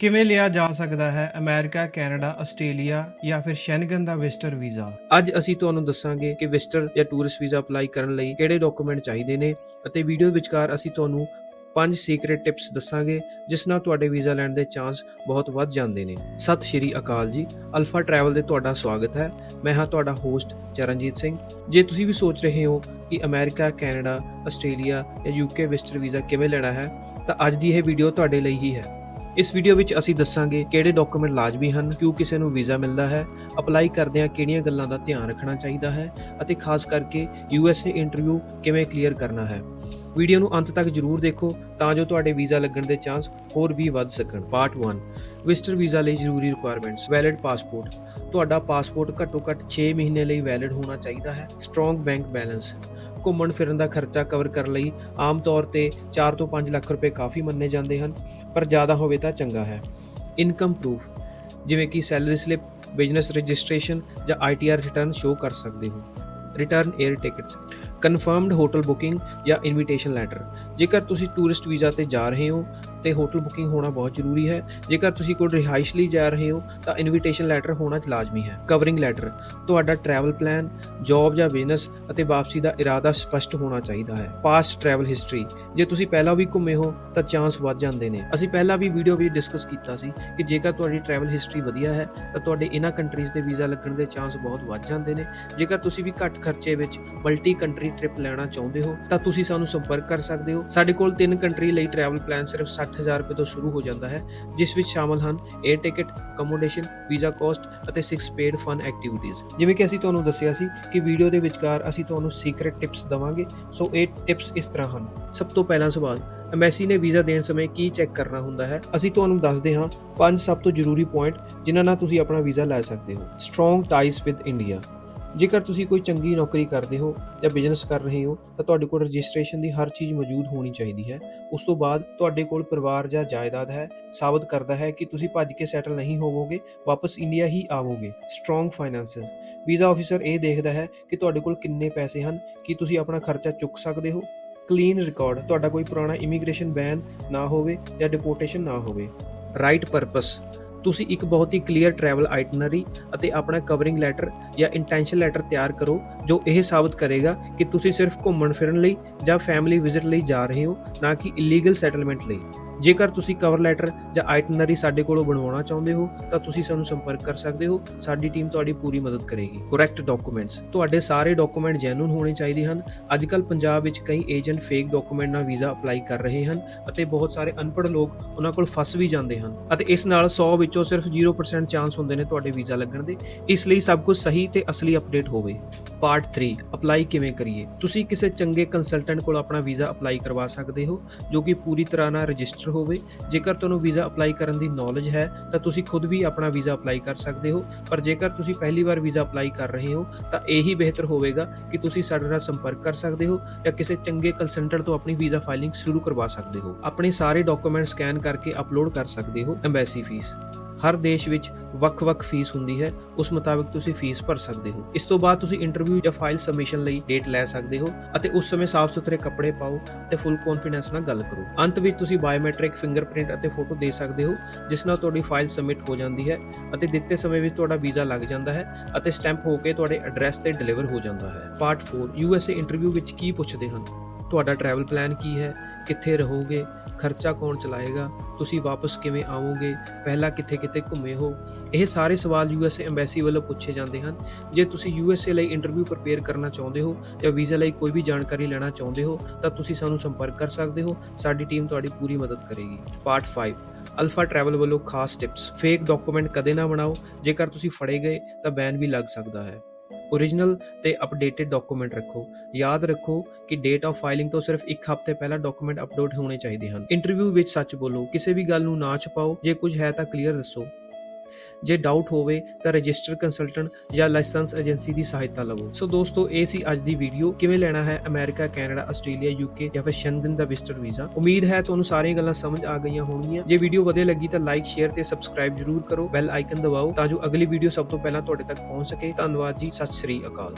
ਕਿਵੇਂ ਲਿਆ ਜਾ ਸਕਦਾ ਹੈ? ਅਮਰੀਕਾ, ਕੈਨੇਡਾ, ਆਸਟ੍ਰੇਲੀਆ ਜਾਂ ਫਿਰ ਸ਼ੈਨਗਨ ਦਾ ਵਿਜ਼ਟਰ ਵੀਜ਼ਾ? ਅੱਜ ਅਸੀਂ ਤੁਹਾਨੂੰ ਦੱਸਾਂਗੇ ਕਿ ਵਿਜ਼ਟਰ ਜਾਂ ਟੂਰਿਸਟ ਵੀਜ਼ਾ ਅਪਲਾਈ ਕਰਨ ਲਈ ਕਿਹੜੇ ਡਾਕੂਮੈਂਟ ਚਾਹੀਦੇ ਨੇ ਅਤੇ ਵੀਡੀਓ ਵਿਚਕਾਰ ਅਸੀਂ ਤੁਹਾਨੂੰ ਪੰਜ ਸੀਕ੍ਰੀਟ ਟਿਪਸ ਦੱਸਾਂਗੇ, ਜਿਸ ਨਾਲ ਤੁਹਾਡੇ ਵੀਜ਼ਾ ਲੈਣ ਦੇ ਚਾਂਸ ਬਹੁਤ ਵੱਧ ਜਾਂਦੇ ਨੇ। ਸਤਿ ਸ਼੍ਰੀ ਅਕਾਲ ਜੀ। ਅਲਫਾ ਟਰੈਵਲ ਦੇ ਤੁਹਾਡਾ ਸਵਾਗਤ ਹੈ। ਮੈਂ ਹਾਂ ਤੁਹਾਡਾ ਹੋਸਟ ਚਰਨਜੀਤ ਸਿੰਘ। ਜੇ ਤੁਸੀਂ ਵੀ ਸੋਚ ਰਹੇ ਹੋ ਕਿ ਅਮਰੀਕਾ, ਕੈਨੇਡਾ, ਆਸਟ੍ਰੇਲੀਆ ਜਾਂ ਯੂਕੇ ਵਿਜ਼ਟਰ ਵੀਜ਼ਾ ਕਿਵੇਂ ਲੈਣਾ ਹੈ, ਤਾਂ ਅੱਜ ਦੀ ਇਹ ਵੀਡੀਓ ਤੁਹਾਡੇ ਲਈ ਹੀ ਹੈ। ਇਸ ਵੀਡੀਓ ਵਿੱਚ ਅਸੀਂ ਦੱਸਾਂਗੇ ਕਿਹੜੇ ਡਾਕੂਮੈਂਟ ਲਾਜ਼ਮੀ ਹਨ, ਕਿਉਂ ਕਿਸੇ ਨੂੰ ਵੀਜ਼ਾ ਮਿਲਦਾ ਹੈ ਅਪਲਾਈ ਕਰਦਿਆਂ ਕਿਹੜੀਆਂ ਗੱਲਾਂ ਦਾ ਧਿਆਨ ਰੱਖਣਾ ਚਾਹੀਦਾ ਹੈ ਅਤੇ ਖਾਸ ਕਰਕੇ ਯੂਐਸਏ ਇੰਟਰਵਿਊ ਕਿਵੇਂ ਕਲੀਅਰ ਕਰਨਾ ਹੈ। ਵੀਡੀਓ ਨੂੰ ਅੰਤ ਤੱਕ ਜਰੂਰ ਦੇਖੋ ਤਾਂ ਜੋ ਤੁਹਾਡੇ ਵੀਜ਼ਾ ਲੱਗਣ ਦੇ ਚਾਂਸ ਹੋਰ ਵੀ ਵੱਧ ਸਕਣ। ਪਾਰਟ 1 ਵਿਜ਼ਟਰ ਵੀਜ਼ਾ ਲਈ ਜ਼ਰੂਰੀ ਰਿਕੁਆਇਰਮੈਂਟਸ ਵੈਲਿਡ ਪਾਸਪੋਰਟ ਤੁਹਾਡਾ ਪਾਸਪੋਰਟ ਘੱਟੋ ਘੱਟ 6 ਮਹੀਨੇ ਲਈ ਵੈਲਿਡ ਹੋਣਾ ਚਾਹੀਦਾ ਹੈ। ਸਟਰੋਂਗ ਬੈਂਕ ਬੈਲੈਂਸ ਘੁੰਮਣ ਫਿਰਨ ਦਾ ਖਰਚਾ ਕਵਰ ਕਰਨ ਲਈ ਆਮ ਤੌਰ ਤੇ 4 ਤੋਂ 5 ਲੱਖ ਰੁਪਏ ਕਾਫੀ ਮੰਨੇ ਜਾਂਦੇ ਹਨ, ਪਰ ਜ਼ਿਆਦਾ ਹੋਵੇ ਤਾਂ ਚੰਗਾ ਹੈ। ਇਨਕਮ ਪ੍ਰੂਫ ਜਿਵੇਂ ਕਿ ਸੈਲਰੀ ਸਲਿੱਪ ਬਿਜ਼ਨਸ ਰਜਿਸਟ੍ਰੇਸ਼ਨ ਜਾਂ ਆਈਟੀਆਰ ਰਿਟਰਨ ਸ਼ੋ ਕਰ ਸਕਦੇ ਹੋ। Return air tickets confirmed hotel booking ਜਾਂ ਇਨਵੀਟੇਸ਼ਨ ਲੈਟਰ ਜੇਕਰ ਤੁਸੀਂ ਟੂਰਿਸਟ ਵੀਜ਼ਾ ਤੇ ਜਾ ਰਹੇ ਹੋ, ਤੇ ਹੋਟਲ ਬੁਕਿੰਗ ਹੋਣਾ ਬਹੁਤ ਜ਼ਰੂਰੀ ਹੈ। ਜੇਕਰ ਤੁਸੀਂ ਕੋਈ ਰਿਹਾਇਸ਼ ਲਈ ਜਾ ਰਹੇ ਹੋ, ਤਾਂ ਇਨਵੀਟੇਸ਼ਨ ਲੈਟਰ ਹੋਣਾ ਲਾਜ਼ਮੀ ਹੈ। ਕਵਰਿੰਗ ਲੈਟਰ ਤੁਹਾਡਾ ਟਰੈਵਲ ਪਲਾਨ ਜੌਬ ਜਾਂ ਬਿਜ਼ਨਸ ਅਤੇ ਵਾਪਸੀ ਦਾ ਇਰਾਦਾ ਸਪਸ਼ਟ ਹੋਣਾ ਚਾਹੀਦਾ ਹੈ। ਪਾਸਟ ਟਰੈਵਲ ਹਿਸਟਰੀ ਜੇ ਤੁਸੀਂ ਪਹਿਲਾਂ ਵੀ ਘੁੰਮੇ ਹੋ, ਤਾਂ ਚਾਂਸ ਵੱਧ ਜਾਂਦੇ ਨੇ। ਅਸੀਂ ਪਹਿਲਾਂ ਵੀ ਵੀਡੀਓ ਵਿੱਚ ਡਿਸਕਸ ਕੀਤਾ ਸੀ ਕਿ ਜੇਕਰ ਤੁਹਾਡੀ ਟਰੈਵਲ ਹਿਸਟਰੀ ਵਧੀਆ ਹੈ, ਤਾਂ ਤੁਹਾਡੇ ਇਹਨਾਂ ਕੰਟਰੀਜ਼ ਦੇ ਵੀਜ਼ਾ ਲੱਗਣ ਦੇ ਚਾਂਸ ਬਹੁਤ ਵੱਧ ਜਾਂਦੇ ਨੇ। ਜੇਕਰ ਤੁਸੀਂ ਵੀ ਘੱਟ ਖਰਚੇ ਵਿੱਚ ਮਲਟੀ ਕੰਟਰੀ ਟ੍ਰਿਪ ਲੈਣਾ ਚਾਹੁੰਦੇ ਹੋ, ਤਾਂ ਤੁਸੀਂ ਸਾਨੂੰ ਸੰਪਰਕ ਕਰ ਸਕਦੇ ਹੋ। ਸਾਡੇ ਕੋਲ ਤਿੰਨ ਕੰਟਰੀ ਲਈ ਟਰੈਵਲ ਪਲਾਨ ਸਿਰਫ 60000 ਰੁਪਏ ਤੋਂ ਸ਼ੁਰੂ ਹੋ ਜਾਂਦਾ ਹੈ, ਜਿਸ ਵਿੱਚ ਸ਼ਾਮਲ ਹਨ air ticket accommodation visa cost ਅਤੇ 6 ਪੇਡ ਫਨ ਐਕਟੀਵਿਟੀਜ਼ ਜਿਵੇਂ ਕਿ ਅਸੀਂ ਤੁਹਾਨੂੰ ਦੱਸਿਆ ਸੀ ਕਿ ਵੀਡੀਓ ਦੇ ਵਿਚਕਾਰ ਅਸੀਂ ਤੁਹਾਨੂੰ ਸੀਕ੍ਰੀਟ ਟਿਪਸ ਦਵਾਂਗੇ, ਸੋ ਇਹ ਟਿਪਸ ਇਸ ਤਰ੍ਹਾਂ ਹਨ। ਸਭ ਤੋਂ ਪਹਿਲਾ ਸਵਾਲ ਐਮਬੈਸੀ ਨੇ ਵੀਜ਼ਾ ਦੇਣ ਸਮੇਂ ਕੀ ਚੈੱਕ ਕਰਨਾ ਹੁੰਦਾ ਹੈ? ਅਸੀਂ ਤੁਹਾਨੂੰ ਦੱਸਦੇ ਹਾਂ ਪੰਜ ਸਭ ਤੋਂ ਜ਼ਰੂਰੀ ਪੁਆਇੰਟ ਜਿਨ੍ਹਾਂ ਨਾਲ ਤੁਸੀਂ ਆਪਣਾ ਵੀਜ਼ਾ ਲੈ ਸਕਦੇ ਹੋ। ਸਟਰੋਂਗ ਟਾਈਜ਼ ਵਿਦ ਇੰਡੀਆ ਜੇਕਰ ਤੁਸੀਂ ਕੋਈ ਚੰਗੀ ਨੌਕਰੀ ਕਰਦੇ ਹੋ ਜਾਂ ਬਿਜ਼ਨਸ ਕਰ ਰਹੇ ਹੋ, ਤਾਂ ਤੁਹਾਡੇ ਕੋਲ ਰਜਿਸਟ੍ਰੇਸ਼ਨ ਦੀ ਹਰ ਚੀਜ਼ ਮੌਜੂਦ ਹੋਣੀ ਚਾਹੀਦੀ ਹੈ। ਉਸ ਤੋਂ ਬਾਅਦ ਤੁਹਾਡੇ ਕੋਲ ਪਰਿਵਾਰ ਜਾਂ ਜਾਇਦਾਦ ਹੈ, ਸਾਬਤ ਕਰਦਾ ਹੈ ਕਿ ਤੁਸੀਂ ਭੱਜ ਕੇ ਸੈਟਲ ਨਹੀਂ ਹੋਵੋਗੇ, ਵਾਪਸ ਇੰਡੀਆ ਹੀ ਆਵੋਗੇ। ਸਟਰੋਂਗ ਫਾਈਨੈਂਸਸ ਵੀਜ਼ਾ ਆਫੀਸਰ ਇਹ ਦੇਖਦਾ ਹੈ ਕਿ ਤੁਹਾਡੇ ਕੋਲ ਕਿੰਨੇ ਪੈਸੇ ਹਨ, ਕਿ ਤੁਸੀਂ ਆਪਣਾ ਖਰਚਾ ਚੁੱਕ ਸਕਦੇ ਹੋ। ਕਲੀਨ ਰਿਕਾਰਡ ਤੁਹਾਡਾ ਕੋਈ ਪੁਰਾਣਾ ਇਮੀਗ੍ਰੇਸ਼ਨ ਬੈਨ ਨਾ ਹੋਵੇ ਜਾਂ ਡਿਪੋਰਟੇਸ਼ਨ ਨਾ ਹੋਵੇ। ਰਾਈਟ ਪਰਪਸ ਤੁਸੀਂ ਇੱਕ ਬਹੁਤ ਹੀ ਕਲੀਅਰ ਟਰੈਵਲ ਆਈਟਨਰੀ ਅਤੇ ਆਪਣਾ ਕਵਰਿੰਗ ਲੈਟਰ ਜਾਂ ਇੰਟੈਂਸ਼ਨ ਲੈਟਰ ਤਿਆਰ ਕਰੋ, ਜੋ ਇਹ ਸਾਬਤ ਕਰੇਗਾ ਕਿ ਤੁਸੀਂ ਸਿਰਫ ਘੁੰਮਣ ਫਿਰਨ ਲਈ ਜਾਂ ਫੈਮਿਲੀ ਵਿਜ਼ਿਟ ਲਈ ਜਾ ਰਹੇ ਹੋ, ਨਾ ਕਿ ਇਲੀਗਲ ਸੈਟਲਮੈਂਟ ਲਈ। ਜੇਕਰ ਤੁਸੀਂ ਕਵਰ ਲੈਟਰ ਜਾਂ ਆਈਟਨਰੀ ਸਾਡੇ ਕੋਲੋਂ ਬਣਵਾਉਣਾ ਚਾਹੁੰਦੇ ਹੋ, ਤਾਂ ਤੁਸੀਂ ਸਾਨੂੰ ਸੰਪਰਕ ਕਰ ਸਕਦੇ ਹੋ। ਸਾਡੀ ਟੀਮ ਤੁਹਾਡੀ ਪੂਰੀ ਮਦਦ ਕਰੇਗੀ। ਕਰੈਕਟ ਡਾਕੂਮੈਂਟਸ ਤੁਹਾਡੇ ਸਾਰੇ ਡਾਕੂਮੈਂਟ ਜੈਨੂਨ ਹੋਣੇ ਚਾਹੀਦੇ ਹਨ। ਅੱਜਕੱਲ ਪੰਜਾਬ ਵਿੱਚ ਕਈ ਏਜੰਟ ਫੇਕ ਡਾਕੂਮੈਂਟ ਨਾਲ ਵੀਜ਼ਾ ਅਪਲਾਈ ਕਰ ਰਹੇ ਹਨ ਅਤੇ ਬਹੁਤ ਸਾਰੇ ਅਨਪੜ੍ਹ ਲੋਕ ਉਹਨਾਂ ਕੋਲ ਫਸ ਵੀ ਜਾਂਦੇ ਹਨ। ਅਤੇ ਇਸ ਨਾਲ 100 ਵਿੱਚੋਂ ਸਿਰਫ 0% ਚਾਂਸ ਹੁੰਦੇ ਨੇ ਤੁਹਾਡੇ ਵੀਜ਼ਾ ਲੱਗਣ ਦੇ। ਇਸ ਲਈ ਸਭ ਕੁਝ ਸਹੀ ਤੇ ਅਸਲੀ ਅਪਡੇਟ ਹੋਵੇ। ਪਾਰਟ 3 ਅਪਲਾਈ ਕਿਵੇਂ ਕਰੀਏ? ਤੁਸੀਂ ਕਿਸੇ ਚੰਗੇ ਕੰਸਲਟੈਂਟ ਕੋਲ ਆਪਣਾ ਵੀਜ਼ਾ ਅਪਲਾਈ ਕਰਵਾ ਸਕਦੇ ਹੋ, ਜੋ ਕਿ ਪੂਰੀ ਤਰ੍ਹਾਂ ਨਾਲ ਰਜਿਸਟਰ ਹੋਵੇ, ਜੇਕਰ ਤੁਹਾਨੂੰ ਵੀਜ਼ਾ ਅਪਲਾਈ ਕਰਨ ਦੀ ਨੌਲੇਜ ਹੈ, ਤਾਂ ਤੁਸੀਂ ਖੁਦ ਵੀ ਆਪਣਾ ਵੀਜ਼ਾ ਅਪਲਾਈ ਕਰ ਸਕਦੇ ਹੋ। ਪਰ ਜੇਕਰ ਤੁਸੀਂ ਪਹਿਲੀ ਵਾਰ ਵੀਜ਼ਾ ਅਪਲਾਈ ਕਰ ਰਹੇ ਹੋ, ਤਾਂ ਇਹੀ ਬਿਹਤਰ ਹੋਵੇਗਾ ਕਿ ਤੁਸੀਂ ਸਾਡੇ ਨਾਲ ਸੰਪਰਕ ਕਰ ਸਕਦੇ ਹੋ ਜਾਂ ਕਿਸੇ ਚੰਗੇ ਕੰਸਲਟੈਂਟ ਤੋਂ ਆਪਣੀ ਵੀਜ਼ਾ ਫਾਈਲਿੰਗ ਸ਼ੁਰੂ ਕਰਵਾ ਸਕਦੇ ਹੋ। ਆਪਣੇ ਸਾਰੇ ਡਾਕੂਮੈਂਟ ਸਕੈਨ ਕਰਕੇ ਅਪਲੋਡ ਕਰ ਸਕਦੇ ਹੋ ਐਮਬੈਸੀ ਫੀਸ ਹਰ ਦੇਸ਼ ਵਿੱਚ ਵੱਖ-ਵੱਖ ਫੀਸ ਹੁੰਦੀ ਹੈ, ਉਸ ਮੁਤਾਬਿਕ ਤੁਸੀਂ ਫੀਸ ਭਰ ਸਕਦੇ ਹੋ। ਇਸ ਤੋਂ ਬਾਅਦ ਤੁਸੀਂ ਇੰਟਰਵਿਊ ਜਾਂ ਫਾਈਲ ਸਬਮਿਸ਼ਨ ਲਈ ਡੇਟ ਲੈ ਸਕਦੇ ਹੋ ਅਤੇ ਉਸ ਸਮੇਂ ਸਾਫ਼ ਸੁਥਰੇ ਕੱਪੜੇ ਪਾਓ ਤੇ ਫੁੱਲ ਕੌਨਫੀਡੈਂਸ ਨਾਲ ਗੱਲ ਕਰੋ। ਅੰਤ ਵਿੱਚ ਤੁਸੀਂ ਬਾਇਓਮੈਟ੍ਰਿਕ ਫਿੰਗਰਪ੍ਰਿੰਟ ਅਤੇ ਫੋਟੋ ਦੇ ਸਕਦੇ ਹੋ, ਜਿਸ ਨਾਲ ਤੁਹਾਡੀ ਫਾਈਲ ਸਬਮਿਟ ਹੋ ਜਾਂਦੀ ਹੈ ਅਤੇ ਦਿੱਤੇ ਸਮੇਂ ਵਿੱਚ ਤੁਹਾਡਾ ਵੀਜ਼ਾ ਲੱਗ ਜਾਂਦਾ ਹੈ ਅਤੇ ਸਟੈਂਪ ਹੋ ਕੇ ਤੁਹਾਡੇ ਐਡਰੈਸ ਤੇ ਡਿਲੀਵਰ ਹੋ ਜਾਂਦਾ ਹੈ। ਪਾਰਟ 4 ਯੂਐਸਏ ਇੰਟਰਵਿਊ ਵਿੱਚ ਕੀ ਪੁੱਛਦੇ ਹਨ? ਤੁਹਾਡਾ ਟਰੈਵਲ ਪਲਾਨ ਕੀ ਹੈ? ਕਿੱਥੇ ਰਹੋਗੇ? ਖਰਚਾ ਕੌਣ ਚਲਾਏਗਾ? ਤੁਸੀਂ ਵਾਪਸ ਕਿਵੇਂ ਆਵੋਗੇ? ਪਹਿਲਾਂ ਕਿੱਥੇ-ਕਿੱਥੇ ਘੁੰਮੇ ਹੋ? ਇਹ ਸਾਰੇ ਸਵਾਲ ਯੂਐਸਏ ਐਮਬੈਸੀ ਵੱਲੋਂ ਪੁੱਛੇ ਜਾਂਦੇ ਹਨ। ਜੇ ਤੁਸੀਂ ਯੂਐਸਏ ਲਈ ਇੰਟਰਵਿਊ ਪ੍ਰਪੇਅਰ ਕਰਨਾ ਚਾਹੁੰਦੇ ਹੋ ਜਾਂ ਵੀਜ਼ਾ ਲਈ ਕੋਈ ਵੀ ਜਾਣਕਾਰੀ ਲੈਣਾ ਚਾਹੁੰਦੇ ਹੋ, ਤਾਂ ਤੁਸੀਂ ਸਾਨੂੰ ਸੰਪਰਕ ਕਰ ਸਕਦੇ ਹੋ। ਸਾਡੀ ਟੀਮ ਤੁਹਾਡੀ ਪੂਰੀ ਮਦਦ ਕਰੇਗੀ। ਪਾਰਟ 5 ਅਲਫਾ ਟਰੈਵਲ ਵੱਲੋਂ ਖਾਸ ਟਿਪਸ ਫੇਕ ਡਾਕੂਮੈਂਟ ਕਦੇ ਨਾ ਬਣਾਓ। ਜੇਕਰ ਤੁਸੀਂ ਫੜੇ ਗਏ, ਤਾਂ ਬੈਨ ਵੀ ਲੱਗ ਸਕਦਾ ਹੈ। ਓਰੀਜਨਲ ਤੇ ਅਪਡੇਟਡ ਡਾਕੂਮੈਂਟ ਰੱਖੋ। ਯਾਦ ਰੱਖੋ ਕਿ ਡੇਟ ਆਫ ਫਾਈਲਿੰਗ ਤੋਂ ਸਿਰਫ ਇੱਕ ਹਫ਼ਤੇ ਪਹਿਲਾਂ ਡਾਕੂਮੈਂਟ ਅਪਲੋਡ ਹੋਣੇ ਚਾਹੀਦੇ ਹਨ। ਇੰਟਰਵਿਊ ਵਿੱਚ ਸੱਚ ਬੋਲੋ, ਕਿਸੇ ਵੀ ਗੱਲ ਨੂੰ ਨਾ ਛੁਪਾਓ, ਜੇ ਕੁਝ ਹੈ ਤਾਂ ਕਲੀਅਰ ਦੱਸੋ। ਜੇ ਡਾਊਟ ਹੋਵੇ ਤਾਂ ਰਜਿਸਟਰ ਕੰਸਲਟੈਂਟ ਜਾਂ ਲਾਇਸੈਂਸ ਏਜੰਸੀ ਦੀ ਸਹਾਇਤਾ ਲਵੋ। ਸੋ ਦੋਸਤੋ, ਇਹ ਸੀ ਅੱਜ ਦੀ ਵੀਡੀਓ ਕਿਵੇਂ ਲੈਣਾ ਹੈ ਅਮਰੀਕਾ ਕੈਨੇਡਾ ਆਸਟ੍ਰੇਲੀਆ ਯੂਕੇ ਜਾਂ ਫਿਰ ਸ਼ੈਂਗਨ ਦਾ ਵਿਜ਼ਟਰ ਵੀਜ਼ਾ ਉਮੀਦ ਹੈ ਤੁਹਾਨੂੰ ਸਾਰੀਆਂ ਗੱਲਾਂ ਸਮਝ ਆ ਗਈਆਂ ਹੋਣਗੀਆਂ। ਜੇ ਵੀਡੀਓ ਵਧੀਆ ਲੱਗੀ ਤਾਂ ਲਾਈਕ ਸ਼ੇਅਰ ਤੇ ਸਬਸਕ੍ਰਾਈਬ ਜਰੂਰ ਕਰੋ। ਬੈਲ ਆਈਕਨ ਦਬਾਓ ਤਾਂ ਜੋ ਅਗਲੀ ਵੀਡੀਓ ਸਭ ਤੋਂ ਪਹਿਲਾਂ ਤੁਹਾਡੇ ਤੱਕ ਪਹੁੰਚ ਸਕੇ। ਧੰਨਵਾਦ ਜੀ। ਸਤਿ ਸ਼੍ਰੀ ਅਕਾਲ।